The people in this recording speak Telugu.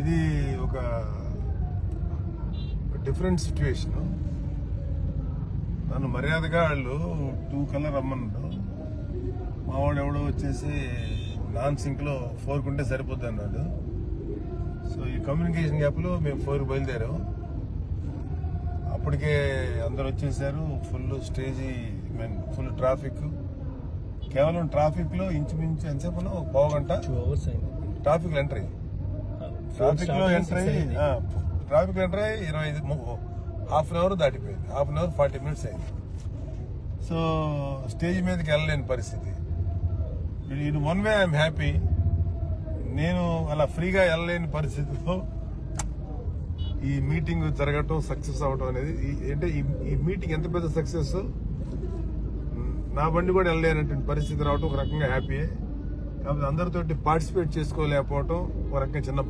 ఇది ఒక డిఫరెంట్ సిచ్యువేషన్. నన్ను మర్యాదగా వాళ్ళు టూ కలర్ రమ్మన్నారు. మా వాడు ఎవడో వచ్చేసి నాన్ సింక్లో ఫోర్ కుంటే సరిపోద్ది అన్నాడు. సో ఈ కమ్యూనికేషన్ గ్యాప్లో మేము ఫోర్ బయలుదేరాం. అప్పటికే అందరు వచ్చేసారు. Full stage mean full traffic కేవలం ట్రాఫిక్లో ఇంచుమించు ఎంతసేపు ఉన్నాం? ఒక పావు గంట టూ అవర్స్ అయింది. ట్రాఫిక్లో ఎంటర్ అయ్యి ట్రాఫిక్లో ఎంటర్ అయ్యి ట్రాఫిక్ ఎంటర్ అయ్యి ఇరవై ఐదు హాఫ్ అన్ అవర్ దాటిపోయింది. Half an hour forty minutes అయింది. సో స్టేజ్ మీదకి వెళ్ళలేని పరిస్థితి. In one way I'm happy. నేను అలా ఫ్రీగా వెళ్ళలేని పరిస్థితిలో ఈ మీటింగ్ జరగటం సక్సెస్ అవటం అనేది ఈ- అంటే ఈ- మీటింగ్ ఎంత పెద్ద సక్సెస్? నా బండి కూడా వెళ్ళలేనటువంటి పరిస్థితి రావటం ఒక రకంగా హ్యాపీయే. కాకపోతే అందరితోటి పార్టిసిపేట్ చేసుకోలేకపోవటం ఒక రకంగా చిన్న